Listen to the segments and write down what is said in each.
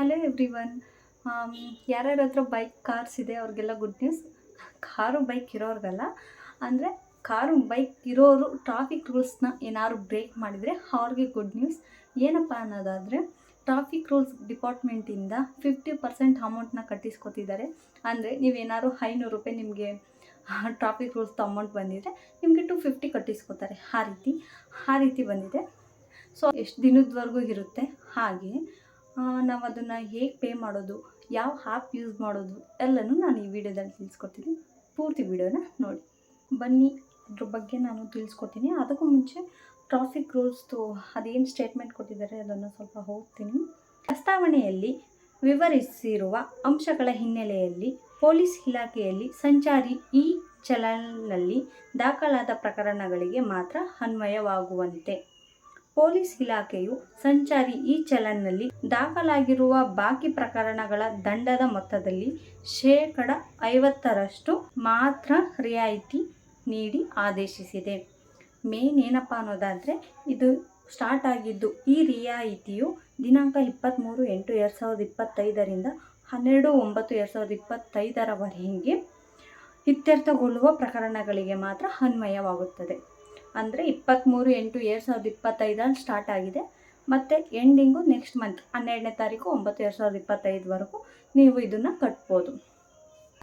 Hello every one ಯಾರ್ಯಾರ ಹತ್ರ bike, cars ಇದೆ, ಅವ್ರಿಗೆಲ್ಲ ಗುಡ್ ನ್ಯೂಸ್. ಕಾರು, ಬೈಕ್ ಇರೋರಿಗಲ್ಲ. ಅಂದರೆ ಕಾರು, ಬೈಕ್ ಇರೋರು ಟ್ರಾಫಿಕ್ ರೂಲ್ಸ್ನ ಏನಾದ್ರು ಬ್ರೇಕ್ ಮಾಡಿದರೆ ಅವ್ರಿಗೆ ಗುಡ್ ನ್ಯೂಸ್. ಏನಪ್ಪ ಅನ್ನೋದಾದರೆ, ಟ್ರಾಫಿಕ್ ರೂಲ್ಸ್ ಡಿಪಾರ್ಟ್ಮೆಂಟಿಂದ ಫಿಫ್ಟಿ ಪರ್ಸೆಂಟ್ ಅಮೌಂಟ್ನ ಕಟ್ಟಿಸ್ಕೊತಿದ್ದಾರೆ. ಅಂದರೆ ನೀವೇನಾದ್ರು ಐನೂರು ರೂಪಾಯಿ ನಿಮಗೆ ಟ್ರಾಫಿಕ್ ರೂಲ್ಸ್ದು ಅಮೌಂಟ್ ಬಂದಿದೆ ನಿಮಗೆ ಟು ಫಿಫ್ಟಿ ಕಟ್ಟಿಸ್ಕೊತಾರೆ. ಆ ರೀತಿ ಆ ರೀತಿ ಬಂದಿದೆ. ಸೊ, ಎಷ್ಟು ದಿನದವರೆಗೂ ಇರುತ್ತೆ. ಹಾಗೆ ನಾವು ಅದನ್ನು ಹೇಗೆ ಪೇ ಮಾಡೋದು, ಯಾವ ಆ್ಯಪ್ ಯೂಸ್ ಮಾಡೋದು, ಎಲ್ಲನೂ ನಾನು ಈ ವಿಡಿಯೋದಲ್ಲಿ ತಿಳಿಸ್ಕೊಡ್ತೀನಿ. ಪೂರ್ತಿ ವಿಡಿಯೋನ ನೋಡಿ. ಬನ್ನಿ, ಅದ್ರ ಬಗ್ಗೆ ನಾನು ತಿಳಿಸ್ಕೊಡ್ತೀನಿ. ಅದಕ್ಕೂ ಮುಂಚೆ ಟ್ರಾಫಿಕ್ ರೂಲ್ಸ್ದು ಅದೇನು ಸ್ಟೇಟ್ಮೆಂಟ್ ಕೊಟ್ಟಿದ್ದಾರೆ ಅದನ್ನು ಸ್ವಲ್ಪ ಹೋಗ್ತೀನಿ. ಪ್ರಸ್ತಾವನೆಯಲ್ಲಿ ವಿವರಿಸಿರುವ ಅಂಶಗಳ ಹಿನ್ನೆಲೆಯಲ್ಲಿ ಪೊಲೀಸ್ ಇಲಾಖೆಯಲ್ಲಿ ಸಂಚಾರಿ ಈ ಚಲನ್ನಲ್ಲಿ ದಾಖಲಾದ ಪ್ರಕರಣಗಳಿಗೆ ಮಾತ್ರ ಅನ್ವಯವಾಗುವಂತೆ. ಪೊಲೀಸ್ ಇಲಾಖೆಯು ಸಂಚಾರಿ ಈ ಚಲನ್ನಲ್ಲಿ ದಾಖಲಾಗಿರುವ ಬಾಕಿ ಪ್ರಕರಣಗಳ ದಂಡದ ಮೊತ್ತದಲ್ಲಿ ಶೇಕಡ ಐವತ್ತರಷ್ಟು ಮಾತ್ರ ರಿಯಾಯಿತಿ ನೀಡಿ ಆದೇಶಿಸಿದೆ. ಮೇನ್ ಏನಪ್ಪ ಅನ್ನೋದಾದರೆ, ಇದು ಸ್ಟಾರ್ಟ್ ಆಗಿದ್ದು ಈ ರಿಯಾಯಿತಿಯು ದಿನಾಂಕ ಇಪ್ಪತ್ತ್ಮೂರು ಎಂಟು ಎರಡು ಸಾವಿರದ ಇಪ್ಪತ್ತೈದರಿಂದ ಹನ್ನೆರಡು ಒಂಬತ್ತು ಎರಡು ಸಾವಿರದ ಇಪ್ಪತ್ತೈದರವರೆಗೆ ಇತ್ಯರ್ಥಗೊಳ್ಳುವ ಪ್ರಕರಣಗಳಿಗೆ ಮಾತ್ರ ಅನ್ವಯವಾಗುತ್ತದೆ. ಅಂದರೆ ಇಪ್ಪತ್ತ್ಮೂರು ಎಂಟು ಎರಡು ಸಾವಿರದ ಇಪ್ಪತ್ತೈದಲ್ಲಿ ಸ್ಟಾರ್ಟ್ ಆಗಿದೆ. ಮತ್ತು ಎಂಡಿಂಗು ನೆಕ್ಸ್ಟ್ ಮಂತ್ ಹನ್ನೆರಡನೇ ತಾರೀಕು ಒಂಬತ್ತು ಎರಡು ಸಾವಿರದ ಇಪ್ಪತ್ತೈದುವರೆಗೂ ನೀವು ಇದನ್ನು ಕಟ್ಬೋದು.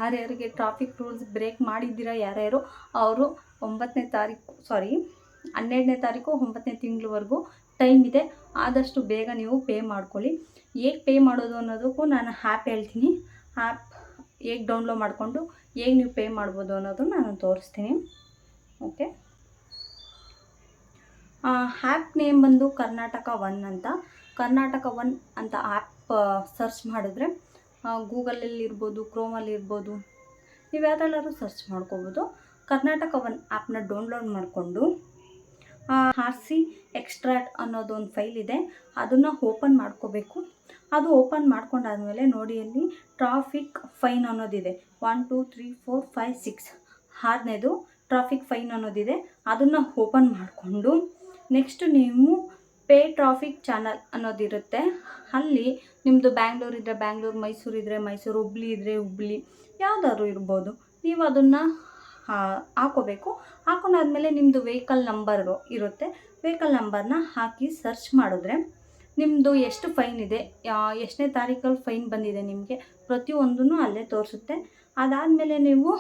ಯಾರ್ಯಾರಿಗೆ ಟ್ರಾಫಿಕ್ ರೂಲ್ಸ್ ಬ್ರೇಕ್ ಮಾಡಿದ್ದೀರಾ ಯಾರ್ಯಾರು ಅವರು ಒಂಬತ್ತನೇ ತಾರೀಕು ಸಾರಿ ಹನ್ನೆರಡನೇ ತಾರೀಕು ಒಂಬತ್ತನೇ ತಿಂಗಳವರೆಗೂ ಟೈಮ್ ಇದೆ. ಆದಷ್ಟು ಬೇಗ ನೀವು ಪೇ ಮಾಡ್ಕೊಳ್ಳಿ. ಹೇಗೆ ಪೇ ಮಾಡೋದು ಅನ್ನೋದಕ್ಕೂ ನಾನು ಆ್ಯಪ್ ಹೇಳ್ತೀನಿ. ಆ್ಯಪ್ ಹೇಗೆ ಡೌನ್ಲೋಡ್ ಮಾಡಿಕೊಂಡು ಹೇಗೆ ನೀವು ಪೇ ಮಾಡ್ಬೋದು ಅನ್ನೋದು ನಾನು ತೋರಿಸ್ತೀನಿ. ಓಕೆ ಹ್ಯಾಪ್ ನೇಮ್ ಬಂದು ಕರ್ನಾಟಕ ಒನ್ ಅಂತ. ಕರ್ನಾಟಕ ಒನ್ ಅಂತ ಆ್ಯಪ್ ಸರ್ಚ್ ಮಾಡಿದ್ರೆ ಗೂಗಲಲ್ಲಿ ಇರ್ಬೋದು ಕ್ರೋಮಲ್ಲಿ ಇರ್ಬೋದು, ನೀವು ಯಾವ್ದ್ರಲ್ಲಾದ್ರೂ ಸರ್ಚ್ ಮಾಡ್ಕೋಬೋದು. ಕರ್ನಾಟಕ ಒನ್ ಆ್ಯಪ್ನ ಡೌನ್ಲೋಡ್ ಮಾಡಿಕೊಂಡು ಆರ್ ಸಿ ಎಕ್ಸ್ಟ್ರಾಟ್ ಅನ್ನೋದು ಒಂದು ಫೈಲ್ ಇದೆ. ಅದನ್ನು ಓಪನ್ ಮಾಡ್ಕೋಬೇಕು. ಅದು ಓಪನ್ ಮಾಡ್ಕೊಂಡಾದಮೇಲೆ ನೋಡಿ ಅಲ್ಲಿ traffic fine ಅನ್ನೋದಿದೆ. One two three four five six ಆರನೇದು ಟ್ರಾಫಿಕ್ ಫೈನ್ ಅನ್ನೋದಿದೆ. ಅದನ್ನು ಓಪನ್ ಮಾಡಿಕೊಂಡು ನೆಕ್ಸ್ಟ್ ನೀವು ಪೇ ಟ್ರಾಫಿಕ್ ಚಾನಲ್ ಅನ್ನೋದಿರುತ್ತೆ. ಅಲ್ಲಿ ನಿಮ್ಮದು ಬ್ಯಾಂಗ್ಳೂರ್ ಇದ್ದರೆ ಬ್ಯಾಂಗ್ಳೂರು ಮೈಸೂರು ಇದ್ದರೆ ಮೈಸೂರು ಹುಬ್ಳಿ ಇದ್ದರೆ ಹುಬ್ಳಿ ಯಾವುದಾದ್ರು ಇರ್ಬೋದು. ನೀವು ಅದನ್ನು ಹಾಕೋಬೇಕು. ಹಾಕೊಂಡಾದ್ಮೇಲೆ ನಿಮ್ಮದು ವೆಹಿಕಲ್ ನಂಬರು ಇರುತ್ತೆ. ವೆಹಿಕಲ್ ನಂಬರ್ನ ಹಾಕಿ ಸರ್ಚ್ ಮಾಡಿದ್ರೆ ನಿಮ್ಮದು ಎಷ್ಟು ಫೈನ್ ಇದೆ ಎಷ್ಟನೇ ತಾರೀಕಲ್ಲಿ ಫೈನ್ ಬಂದಿದೆ ನಿಮಗೆ ಪ್ರತಿಯೊಂದೂ ಅಲ್ಲೇ ತೋರಿಸುತ್ತೆ. ಅದಾದಮೇಲೆ ನೀವು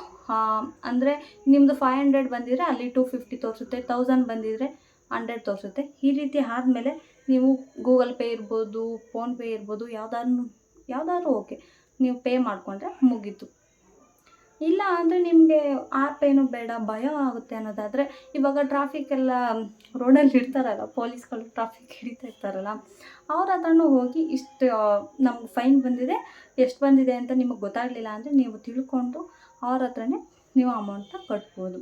ಅಂದರೆ ನಿಮ್ಮದು ಫೈವ್ ಹಂಡ್ರೆಡ್ ಬಂದಿದ್ರೆ ಅಲ್ಲಿ ಟು ಫಿಫ್ಟಿ ತೋರಿಸುತ್ತೆ ತೌಸಂಡ್ ಬಂದಿದ್ರೆ ಹಂಡ್ರೆಡ್ ತೋರಿಸುತ್ತೆ. ಈ ರೀತಿ ಆದಮೇಲೆ ನೀವು ಗೂಗಲ್ ಪೇ ಇರ್ಬೋದು ಫೋನ್ಪೇ ಇರ್ಬೋದು, ಯಾವ್ದಾದ್ರು ಯಾವ್ದಾದ್ರು ಓಕೆ. ನೀವು ಪೇ ಮಾಡಿಕೊಂಡ್ರೆ ಮುಗೀತು. ಇಲ್ಲ ಅಂದರೆ ನಿಮಗೆ ಆ್ಯಪ್ ಏನು ಬೇಡ, ಭಯ ಆಗುತ್ತೆ ಅನ್ನೋದಾದರೆ, ಇವಾಗ ಟ್ರಾಫಿಕ್ ಎಲ್ಲ ರೋಡಲ್ಲಿ ಇರ್ತಾರಲ್ಲ ಪೊಲೀಸ್ಗಳು ಟ್ರಾಫಿಕ್ ಹಿಡಿತಾ ಇರ್ತಾರಲ್ಲ, ಅವ್ರ ಹತ್ರನೂ ಹೋಗಿ ಇಷ್ಟು ನಮ್ಗೆ ಫೈನ್ ಬಂದಿದೆ, ಎಷ್ಟು ಬಂದಿದೆ ಅಂತ ನಿಮಗೆ ಗೊತ್ತಾಗಲಿಲ್ಲ ಅಂದರೆ ನೀವು ತಿಳ್ಕೊಂಡು ಅವ್ರ ಹತ್ರನೇ ನೀವು ಅಮೌಂಟನ್ನ ಕಟ್ಬೋದು.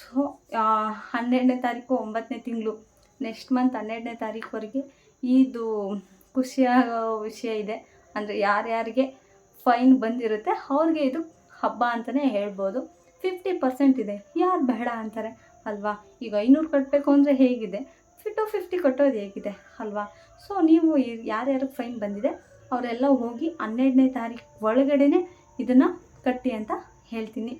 ಸೊ ಹನ್ನೆರಡನೇ ತಾರೀಕು ಒಂಬತ್ತನೇ ತಿಂಗಳು ನೆಕ್ಸ್ಟ್ ಮಂತ್ ಹನ್ನೆರಡನೇ ತಾರೀಕುವರೆಗೆ ಇದು ಖುಷಿಯಾಗೋ ವಿಷಯ ಇದೆ. ಅಂದರೆ ಯಾರ್ಯಾರಿಗೆ ಫೈನ್ ಬಂದಿರುತ್ತೆ, ಅವ್ರಿಗೆ ಇದು ಹಬ್ಬ ಅಂತಲೇ ಹೇಳ್ಬೋದು. ಫಿಫ್ಟಿ ಪರ್ಸೆಂಟ್ ಇದೆ. ಯಾರು ಬೇಡ ಅಂತಾರೆ, ಅಲ್ವಾ? ಈಗ ಐನೂರು ಕಟ್ಟಬೇಕು ಅಂದರೆ ಹೇಗಿದೆ? ಟು ಫಿಫ್ಟಿ ಕಟ್ಟೋದು ಹೇಗಿದೆ, ಅಲ್ವಾ? ಸೊ, ನೀವು ಯಾರ್ಯಾರಿಗೆ ಫೈನ್ ಬಂದಿದೆ, ಅವರೆಲ್ಲ ಹೋಗಿ ಹನ್ನೆರಡನೇ ತಾರೀಕು ಒಳಗಡೆ ಇದನ್ನು ಕಟ್ಟಿ ಅಂತ ಹೇಳ್ತೀನಿ.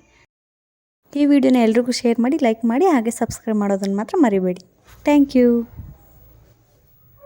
ಈ ವಿಡಿಯೋನ ಎಲ್ರಿಗೂ ಶೇರ್ ಮಾಡಿ ಲೈಕ್ ಮಾಡಿ ಹಾಗೆ ಸಬ್ಸ್ಕ್ರೈಬ್ ಮಾಡೋದನ್ನು ಮಾತ್ರ ಮರಿಬೇಡಿ. Thank you